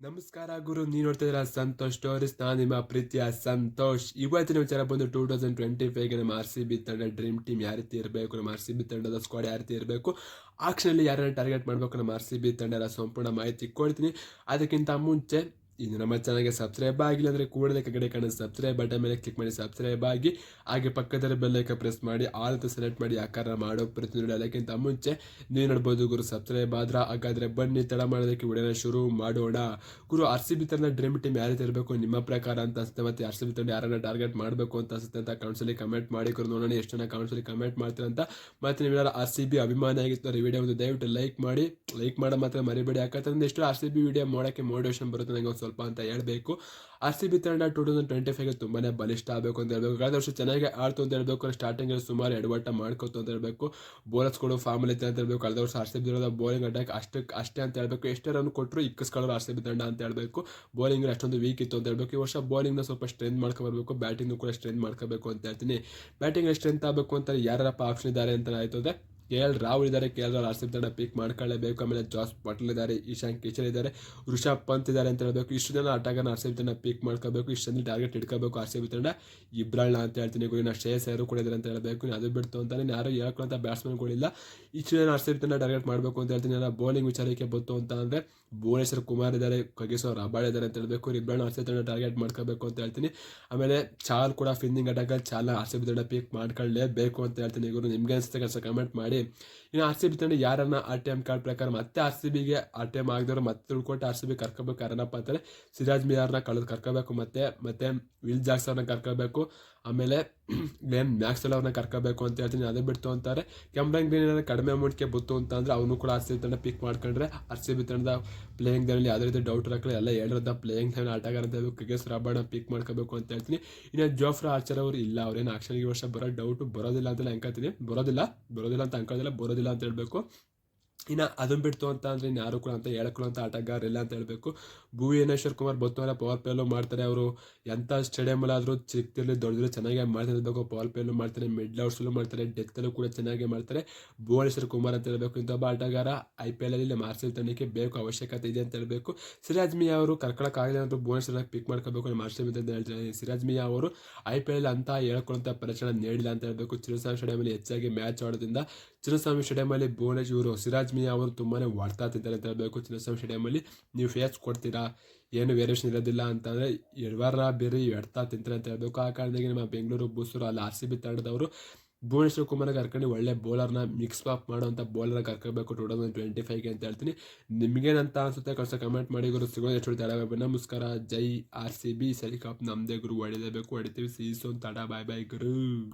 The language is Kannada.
ನಮಸ್ಕಾರ ಗುರು ನೀವು ನೋಡ್ತಾ ಇದ್ದೀರಾ ಸಂತೋಷ್ ಸ್ಟೋರೀಸ್ ನಾನು ನಿಮ್ಮ ಪ್ರೀತಿಯ ಸಂತೋಷ್. ಇವತ್ತಿನ ವಿಚಾರ ಬಂದು ಟೂ ತೌಸಂಡ್ ಟ್ವೆಂಟಿ ಫೈವ್ಗೆ ನಮ್ಮ ಆರ್ ಸಿ ಬಿ ತಂಡ ಡ್ರೀಮ್ ಟೀಮ್ ಯಾವ ರೀತಿ ಇರಬೇಕು, ನಮ್ಮ ಆರ್ ಸಿ ಬಿ ತಂಡದ ಸ್ಕ್ವಾಡ್ ಯಾವ ರೀತಿ ಇರಬೇಕು ಆಕ್ಷನಲ್ಲಿ ಯಾರನ್ನ ಟಾರ್ಗೆಟ್ ಮಾಡಬೇಕು, ನಮ್ಮ ಆರ್ ಸಿ ಬಿ ತಂಡದ ಸಂಪೂರ್ಣ ಮಾಹಿತಿ ಕೊಡ್ತೀನಿ. ಅದಕ್ಕಿಂತ ಮುಂಚೆ ಇನ್ನು ನಮ್ಮ ಚಾನಲ್ಗೆ ಸಬ್ಸ್ಕ್ರೈಬ್ ಆಗಿಲ್ಲ ಅಂದರೆ ಕೂಡಲೇ ಕಡೆ ಕಾಣೋ ಸಬ್ಸ್ಕ್ರೈಬ್ ಬಟನ್ ಮೇಲೆ ಕ್ಲಿಕ್ ಮಾಡಿ ಸಬ್ಸ್ಕ್ರೈಬ್ ಆಗಿ, ಹಾಗೆ ಪಕ್ಕದಲ್ಲಿ ಬೆಲ್ಲೈಕ ಪ್ರೆಸ್ ಮಾಡಿ ಆಲ್ ಅಂತ ಸೆಲೆಕ್ಟ್ ಮಾಡಿ ಆಕಾರ ಮಾಡೋ ಪ್ರತಿ ನೋಡಿ ಅದಕ್ಕಿಂತ ಮುಂಚೆ ನೀವು ನೋಡ್ಬೋದು ಗುರು ಸಬ್ಸ್ಕ್ರೈಬ್ ಆದ್ರೆ ಹಾಗಾದ್ರೆ ಬನ್ನಿ, ತಡ ಮಾಡೋದಕ್ಕೆ ವಿಡಿಯೋನ ಶುರು ಮಾಡೋಣ. ಗುರು ಆರ್ ಸಿ ಬಿ ತಂಡ ಡ್ರೀಮ್ ಟೀಮ್ ಯಾರೇ ಇರಬೇಕು ನಿಮ್ಮ ಪ್ರಕಾರ ಅಂತ ಅನ್ಸುತ್ತೆ, ಮತ್ತೆ ಆರ್ ಸಿ ಬಿ ತಂಡ ಯಾರನ್ನ ಟಾರ್ಗೆಟ್ ಮಾಡಬೇಕು ಅಂತ ಅನ್ಸುತ್ತೆ ಅಂತ ಕೌನ್ಸಲಿ ಕಮೆಂಟ್ ಮಾಡಿ. ಗುರು, ನೋಡೋಣ ಎಷ್ಟು ಜನ ಕೌನ್ಸಲಿ ಕಮೆಂಟ್ ಮಾಡ್ತೀರ ಅಂತ. ಮತ್ತೆ ನೀವು ಆರ್ ಸಿ ಬಿ ಅಭಿಮಾನಿ ಆಗಿತ್ತು ಈ ವಿಡಿಯೋ ಒಂದು ದಯವಿಟ್ಟು ಲೈಕ್ ಮಾಡಿ. ಲೈಕ್ ಮಾಡೋ ಮಾತ್ರ ಮರಿಬೇಡಿ. ಯಾಕಂತಂದ್ರೆ ಎಷ್ಟು ಆರ್ ಸಿ ಬಿ ವಿಡಿಯೋ ಮಾಡೋಕ್ಕೆ ಮೋಟಿವೇಶನ್ ಬರುತ್ತೆ ನನಗೆ ಒಂದು ಸ್ವಲ್ಪ ಅಂತ ಹೇಳಬೇಕು. ಆರ್ ಸಿ ಬಿ ತಂಡ ಟೂ ತೌಸಂಡ್ ಟ್ವೆಂಟಿ ಫೈವ್ಗೆ ತುಂಬಾ ಬಲಿಷ್ಠ ಆಗಬೇಕು ಅಂತ ಹೇಳ್ಬೇಕು. ಕಳೆದ ವರ್ಷ ಚೆನ್ನಾಗಿ ಆಡ್ತು ಅಂತ ಹೇಳಬೇಕು. ಸ್ಟಾರ್ಟಿಂಗ್ ಸುಮಾರು ಎಡವಟ್ಟ ಮಾಡ್ಕೋತು ಅಂತ ಹೇಳಬೇಕು. ಫಾರ್ಮಲ್ ಇತ್ತು ಅಂತ ಹೇಳ್ಬೇಕು. ಕಳೆದ ವರ್ಷ R C B bowling attack ಅಷ್ಟಕ್ಕೆ, ಅಷ್ಟೇ ಅಂತ ಹೇಳಬೇಕು. ಎಷ್ಟೇ ರನ್ ಕೊಟ್ಟರು ಇಕ್ಕಿಸ್ಕೊಳ್ಳೋರು ಆರ್ ಸಿ ಬಿ ತಂಡ ಅಂತ ಹೇಳಬೇಕು. ಬೌಲಿಂಗ್ ಅಷ್ಟೊಂದು ವೀಕ್ ಇತ್ತು ಅಂತ ಹೇಳ್ಬೇಕು. ಈ ವರ್ಷ ಬೌಲಿಂಗ್ನ ಸ್ವಲ್ಪ ಸ್ಟ್ರೆಂತ್ ಮಾಡ್ಕೊಬರ್ಬೇಕು. ಬ್ಯಾಟಿಂಗ್ ಕೂಡ ಸ್ಟ್ರೆಂತ್ ಮಾಡ್ಕೋಬೇಕು ಅಂತ ಹೇಳ್ತೀನಿ. ಬ್ಯಾಟಿಂಗ್ ಸ್ಟ್ರೆಂತ್ ಆಗಬೇಕು ಅಂತ ಯಾರಪ್ಪ ಆಪ್ಷನ್ ಇದ್ದಾರೆ ಅಂತ ಆಯ್ತದೆ ಕೆ ಎಲ್ ರಾಹುಲ್ ಇದ್ದಾರೆ ಕೆ ಎಲ್ ರಾಹುಲ್ ತಂಡ ಪಿಕ್ ಮಾಡ್ಕೊಳ್ಳೇಬೇಕು. ಆಮೇಲೆ ಜಾಸ್ ಪಟೇಲ್ ಇದ್ದಾರೆ ಈಶಾನ್ ಕಿಶನ್ ಇದ್ದಾರೆ ಋಷಭ್ ಪಂತ್ ಇದ್ದಾರೆ ಅಂತ ಹೇಳಬೇಕು. ಇಷ್ಟು ಜನ ಆಟಗಾರನ ಆರ್ ಸಿ ತಂಡ ಪಿಕ್ ಮಾಡ್ಕೋಬೇಕು. ಇಷ್ಟು ಜನ ಟಾರ್ಗೆಟ್ ಇಟ್ಕೋಬೇಕು ಆರ್ ಸಿ ತಂಡ ಇಬ್ರಾಳ್ನ ಅಂತ ಹೇಳ್ತೀನಿ. ಗುರಿನ ಶ್ರೇಯಸ್ ಯಾರು ಕೂಡ ಇದ್ದಾರೆ ಅಂತ ಹೇಳಬೇಕು. ಇನ್ನು ಅದು ಬಿಡ್ತು ಅಂತಾನೆ ಯಾರು ಹೇಳ್ಕೊಳ್ಳೋಂಥ ಬ್ಯಾಟ್ಸ್ಮನ್ಗಳಿಲ್ಲ ಇಷ್ಟು ಜನ ಆರ್ ಸಿ ತಂಡ ಟಾರ್ಗೆಟ್ ಮಾಡಬೇಕು ಅಂತ ಹೇಳ್ತೀನಿ. ನಾನು ಬೌಲಿಂಗ್ ವಿಚಾರಕ್ಕೆ ಬಂತು ಅಂತ ಅಂದರೆ ಭುವನೇಶ್ವರ್ ಕುಮಾರ್ ಇದ್ದಾರೆ ಕಗೇಶ್ವರ್ ರಬಾಡ್ ಇದ್ದಾರೆ ಅಂತ ಹೇಳಬೇಕು. ಇಬ್ರಾಳ್ನ ಆರ್ ಸಿ ತಂಡ ಟಾರ್ಗೆಟ್ ಮಾಡ್ಕೋಬೇಕು ಅಂತ ಹೇಳ್ತೀನಿ. ಆಮೇಲೆ ಚಾಲ್ ಕೂಡ ಫಿನ್ನಿಂಗ್ ಅಟ್ಯಾಕಲ್ಲಿ ಚಾಲ ಆರ್ ಸಿ ತಂಡ ಪಿಕ್ ಮಾಡ್ಕೊಳ್ಳೇಬೇಕು ಅಂತ ಹೇಳ್ತೀನಿ. ಗುರು, ನಿಮ್ಗೆ ಅನಿಸುತ್ತೆ ಕಮೆಂಟ್ ಮಾಡಿ. ಇನ್ನು ಆರ್ ಸಿ ಬಿ ತಂಡ ಯಾರನ್ನ ಆರ್ ಟಿ ಎಂ ಕಾರ್ಡ್ ಪ್ರಕಾರ ಮತ್ತೆ ಆರ್ ಸಿ ಬಿಗೆ ಆರ್ ಟಿ ಎಂ ಆಗದವ್ರು ಮತ್ತೆ ತಿಳ್ಕೊಟ್ಟು ಆರ್ ಸಿ ಬಿ ಕರ್ಕೋಬೇಕು ಯಾರನ್ನಪ್ಪ ಅಂತಾರೆ ಸಿರಾಜ್ ಮಿಯಾರ್ನ ಕಳೆದು ಕರ್ಕೋಬೇಕು ಮತ್ತೆ ಮತ್ತೆ ವಿಲ್ ಜಾಕ್ಸ್ ಅವ್ರನ್ನ ಕರ್ಕೋಬೇಕು. ಆಮೇಲೆ ಗ್ಲೇನ್ ಮ್ಯಾಕ್ಸೆಲ್ ಅವ್ರನ್ನ ಕರ್ಕೋಬೇಕು ಅಂತ ಹೇಳ್ತೀನಿ. ಅದೇ ಬಿಡ್ತು ಅಂತಾರೆ. ಕೆಂಬ್ರಾನ್ ಗ್ರೀನ್ ಏನಾದ್ರು ಕಡಿಮೆ ಅಮೌಂಟ್ಗೆ ಬುತ್ತು ಅಂತ ಅವನು ಕೂಡ ಆರ್ ಸಿ ತಂಡ ಪಿಕ್ ಮಾಡ್ಕೊಂಡ್ರೆ ಆರ್ ಸಿ ಬಿ ತಂಡದ ಪ್ಲೇಯಿಂಗ್ ದಲ್ಲಿ ಯಾವುದೇ ರೀತಿ ಡೌಟ್ ಇರಕ್ಕೆ ಎಲ್ಲ ಹೇಳಿರೋದ ಪ್ಲೇಯಿಂಗ್ ಟೈಮ್ ಆಟಗಾರ ಅಂತ ಹೇಳಬೇಕು ರಾಬರ್ಡ್ನ ಪಿಕ್ ಮಾಡ್ಕೋಬೇಕು ಅಂತ ಹೇಳ್ತೀನಿ. ಇನ್ನು ಜೋಫ್ರಾ ಆರ್ಚರ್ ಅವರು ಇಲ್ಲ. ಅವ್ರೇನು ಆಕ್ಷನ್ಗೆ ವರ್ಷ ಬರೋ ಡೌಟ್ ಬರೋದಿಲ್ಲ ಅಂತ ಅನ್ಕೋತೀನಿ. ಬರೋದಿಲ್ಲ ಬರೋದಿಲ್ಲ ಅಂತ ಅನ್ಕೋದಿಲ್ಲ ಬರೋದಿಲ್ಲ ಅಂತ ಹೇಳ್ಬೇಕು. ಇನ್ನು ಅದನ್ನು ಬಿಡ್ತು ಅಂತ ಅಂದರೆ ಇನ್ನು ಯಾರು ಕೂಡ ಅಂತ ಅಂತ ಇಲ್ಲ ಅಂತ ಹೇಳಬೇಕು. ಭುವನೇಶ್ವರ್ ಕುಮಾರ್ ಬೊತ್ತವರ ಪವರ್ ಪ್ಲೇಲು ಮಾಡ್ತಾರೆ ಅವರು. ಎಂಥ ಸ್ಟೇಡಿಯಮಲ್ಲಾದರೂ ಚಿಕ್ಕದಿರಲಿ ದೊಡ್ಡದಿರಲಿ ಚೆನ್ನಾಗಿ ಇರಬೇಕು. ಪವರ್ ಪ್ಲೇಲು ಮಾಡ್ತಾರೆ ಮಿಡ್ ಔಟ್ಸಲ್ಲೂ ಮಾಡ್ತಾರೆ ಡೆತ್ತಲ್ಲೂ ಕೂಡ ಚೆನ್ನಾಗಿ ಮಾಡ್ತಾರೆ. ಭುವನೇಶ್ವರ್ ಕುಮಾರ್ ಅಂತ ಹೇಳಬೇಕು. ಇಂಥೊಬ್ಬ ಆಟಗಾರ ಐ ಪಿ ಎಲ್ ಅಲ್ಲಿ ನಮ್ಮ ಬೇಕು ಅವಶ್ಯಕತೆ ಇದೆ ಅಂತ ಹೇಳಬೇಕು. ಸಿರಾಜ್ ಮಿಯಾ ಅವರು ಕರ್ಕೊಳಕ್ಕಾಗಲಿಲ್ಲ ಅಂತ ಭುವನೇಶ್ವರ ಪಿಕ್ ಮಾಡ್ಕೋಬೇಕು ನಮ್ಮ ಆರ್ ಸಿ ಅಂತ ಹೇಳ್ತಾರೆ. ಸಿರಾಜ್ ಮಿಯಾ ಅವರು ಐ ಪಿ ಎಲ್ ಅಂತ ಹೇಳ್ಕೊಳ್ಳೋಂಥ ಪರಿಚಯ ನೀಡಿಲ್ಲ ಅಂತ ಹೇಳಬೇಕು. ಚಿರಸ್ವಾಮಿ ಸ್ಟೇಡಿಯಮಲ್ಲಿ ಹೆಚ್ಚಾಗಿ ಮ್ಯಾಚ್ ಆಡೋದ್ರಿಂದ ಚಿರಸ್ವಾಮಿ ಸ್ಟೇಡಿಯಮಲ್ಲಿ ಭುವನೇಶ್ವರ್ ಇವರು, ಸಿರಾಜ್ ಮಿಯಾ ಅವರು ತುಂಬಾ ಅಂತ ಹೇಳಬೇಕು. ಚಿನ್ನಸ್ವಾಮಿ ಸ್ಟೇಡಿಯಮಲ್ಲಿ ನೀವು ಫೇಸ್ ಕೊಡ್ತೀರಾ? ಏನು ವೇರಿಯೇಷನ್ ಇರೋದಿಲ್ಲ ಅಂತಂದರೆ ಎಡವಾರ ಬೇರೆ ಎಡ್ತಾ ತಿಂತಾರೆ ಅಂತ ಹೇಳಬೇಕು. ಆ ಕಾರಣದಾಗಿ ನಮ್ಮ ಬೆಂಗಳೂರು, ಬೂಸೂರು, ಅಲ್ಲಿ ಆರ್ ಸಿ ಬಿ ತಂಡದವರು ಭುವನೇಶ್ವರ್ ಕುಮಾರ್ ಕರ್ಕೊಂಡು ಒಳ್ಳೆ ಬೌಲರ್ನ ಮಿಕ್ಸ್ ಅಪ್ ಮಾಡುವಂಥ ಬೌಲರ್ನ ಕರ್ಕೋಬೇಕು ಟೂ ತೌಸಂಡ್ ಟ್ವೆಂಟಿ ಫೈವ್ಗೆ ಅಂತ ಹೇಳ್ತೀನಿ. ನಿಮಗೇನಂತ ಅನ್ಸುತ್ತೆ ಕಳ್ಸೋ ಕಮೆಂಟ್ ಮಾಡಿ ಗುರು. ಸಿಗೋದು ಎಷ್ಟು ತಡ ನಮಸ್ಕಾರ. ಜೈ ಆರ್ ಸಿ ಬಿ. ಸರಿ ಕಪ್. ನಮ್ಮದೇ ಗುರು. ಹೊಡಿದೇಬೇಕು ಹೊಡಿತೀವಿ. ಸೀಸೋನ್ ತಡ ಬಾಯ್ ಬಾಯ್ ಗುರು.